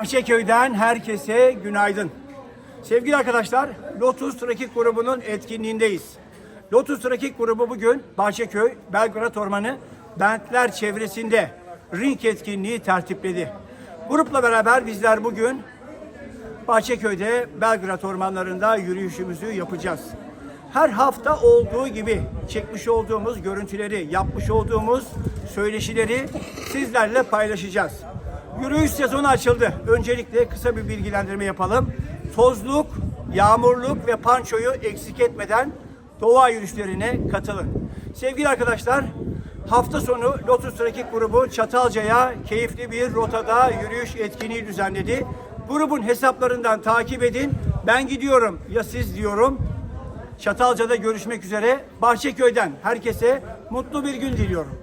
Bahçeköy'den herkese günaydın. Sevgili arkadaşlar, Lotus Rakip grubunun etkinliğindeyiz. Lotus Rakip grubu bugün Bahçeköy, Belgrad Ormanı, Bentler çevresinde ring etkinliği tertipledi. Grupla beraber bizler bugün Bahçeköy'de Belgrad ormanlarında yürüyüşümüzü yapacağız. Her hafta olduğu gibi çekmiş olduğumuz görüntüleri, yapmış olduğumuz söyleşileri sizlerle paylaşacağız. Yürüyüş sezonu açıldı. Öncelikle kısa bir bilgilendirme yapalım. Tozluk, yağmurluk ve pançoyu eksik etmeden doğa yürüyüşlerine katılın. Sevgili arkadaşlar, hafta sonu Lotus Rakip grubu Çatalca'ya keyifli bir rotada yürüyüş etkinliği düzenledi. Grubun hesaplarından takip edin. Ben gidiyorum ya siz diyorum. Çatalca'da görüşmek üzere. Bahçeköy'den herkese mutlu bir gün diliyorum.